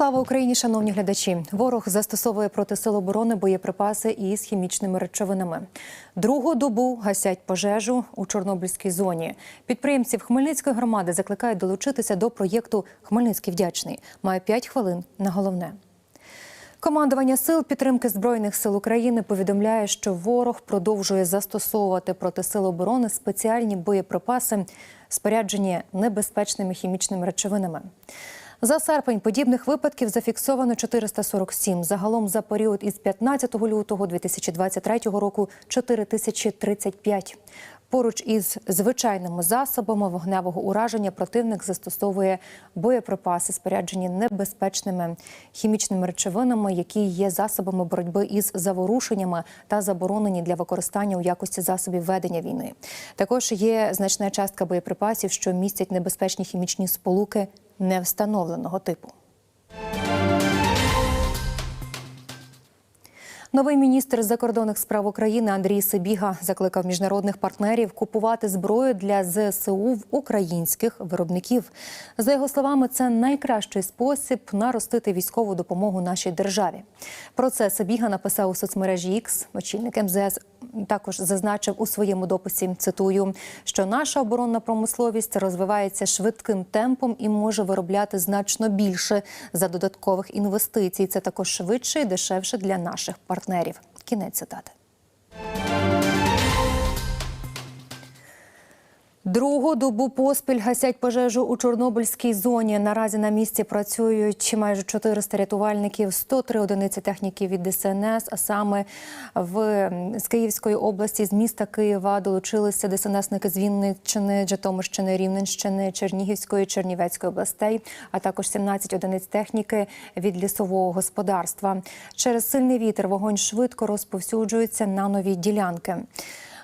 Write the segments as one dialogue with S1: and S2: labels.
S1: Слава Україні, шановні глядачі! Ворог застосовує проти сил оборони боєприпаси із хімічними речовинами. Другу добу гасять пожежу у Чорнобильській зоні. Підприємців Хмельницької громади закликають долучитися до проєкту Хмельницький вдячний. Має 5 хвилин на головне. Командування сил підтримки збройних сил України повідомляє, що ворог продовжує застосовувати проти сил оборони спеціальні боєприпаси, споряджені небезпечними хімічними речовинами. За серпень подібних випадків зафіксовано 447. Загалом за період із 15 лютого 2023 року 4035. Поруч із звичайними засобами вогневого ураження противник застосовує боєприпаси, споряджені небезпечними хімічними речовинами, які є засобами боротьби із заворушеннями та заборонені для використання у якості засобів ведення війни. Також є значна частка боєприпасів, що містять небезпечні хімічні сполуки невстановленого типу. Новий міністр закордонних справ України Андрій Сибіга закликав міжнародних партнерів купувати зброю для ЗСУ в українських виробників. За його словами, це найкращий спосіб наростити військову допомогу нашій державі. Про це Сибіга написав у соцмережі X. Очільник МЗС також зазначив у своєму дописі. Цитую, що наша оборонна промисловість розвивається швидким темпом і може виробляти значно більше за додаткових інвестицій. Це також швидше і дешевше для наших партнерів. Кінець цитати. Другу добу поспіль гасять пожежу у Чорнобильській зоні. Наразі на місці працюють майже 400 рятувальників, 103 одиниці техніки від ДСНС. А саме в з Київської області, з міста Києва долучилися ДСНСники з Вінниччини, Житомирщини, Рівненщини, Чернігівської, Чернівецької областей, а також 17 одиниць техніки від лісового господарства. Через сильний вітер вогонь швидко розповсюджується на нові ділянки.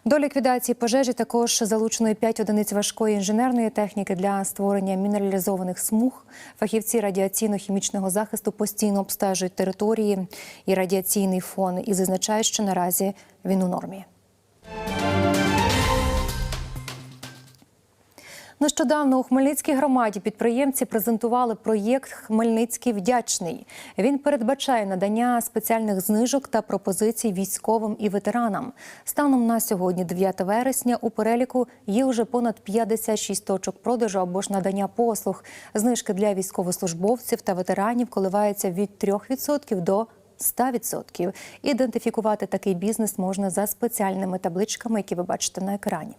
S1: До ліквідації пожежі також залучено 5 одиниць важкої інженерної техніки для створення мінералізованих смуг. Фахівці радіаційно-хімічного захисту постійно обстежують території і радіаційний фон і зазначають, що наразі він у нормі. Нещодавно у Хмельницькій громаді підприємці презентували проєкт Хмельницький вдячний. Він передбачає надання спеціальних знижок та пропозицій військовим і ветеранам. Станом на сьогодні, 9 вересня, у переліку є вже понад 56 точок продажу або ж надання послуг. Знижки для військовослужбовців та ветеранів коливаються від 3% до 100%. Ідентифікувати такий бізнес можна за спеціальними табличками, які ви бачите на екрані.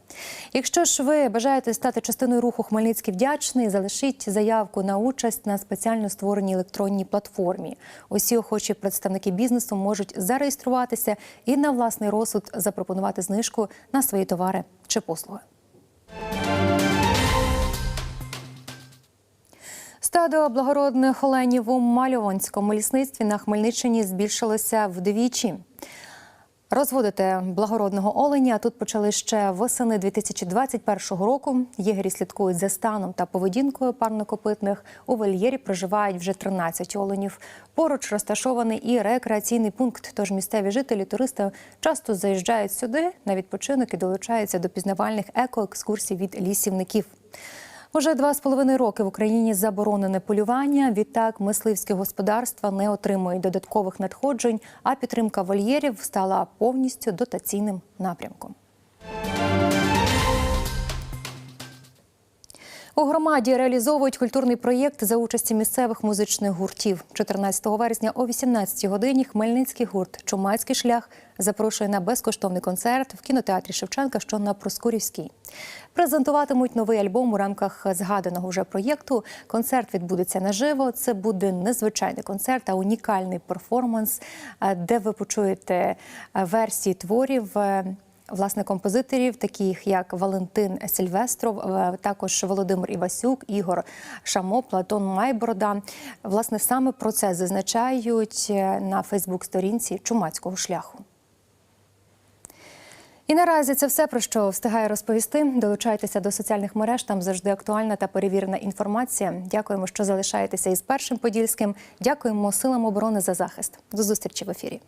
S1: Якщо ж ви бажаєте стати частиною руху Хмельницький вдячний, залишіть заявку на участь на спеціально створеній електронній платформі. Усі охочі представники бізнесу можуть зареєструватися і на власний розсуд запропонувати знижку на свої товари чи послуги. Стадо благородних оленів у Мальовонському лісництві на Хмельниччині збільшилося вдвічі. Розводити благородного оленя тут почали ще восени 2021 року. Єгері слідкують за станом та поведінкою парнокопитних. У вольєрі проживають вже 13 оленів. Поруч розташований і рекреаційний пункт. Тож місцеві жителі, туристи часто заїжджають сюди на відпочинок і долучаються до пізнавальних екоекскурсій від лісівників. Уже два з половиною роки в Україні заборонене полювання. Відтак мисливські господарства не отримують додаткових надходжень, а підтримка вольєрів стала повністю дотаційним напрямком. У громаді реалізовують культурний проєкт за участі місцевих музичних гуртів. 14 вересня о 18 годині Хмельницький гурт Чумацький шлях запрошує на безкоштовний концерт в кінотеатрі Шевченка, що на Проскурівській. Презентуватимуть новий альбом у рамках згаданого вже проєкту. Концерт відбудеться наживо. Це буде незвичайний концерт, а унікальний перформанс, де ви почуєте версії творів власне композиторів, таких як Валентин Сільвестров, також Володимир Івасюк, Ігор Шамо, Платон Майборода. Власне, саме про це зазначають на Фейсбук-сторінці Чумацького шляху. І наразі це все про що встигаю розповісти. Долучайтеся до соціальних мереж. Там завжди актуальна та перевірена інформація. Дякуємо, що залишаєтеся із першим подільським. Дякуємо силам оборони за захист. До зустрічі в ефірі.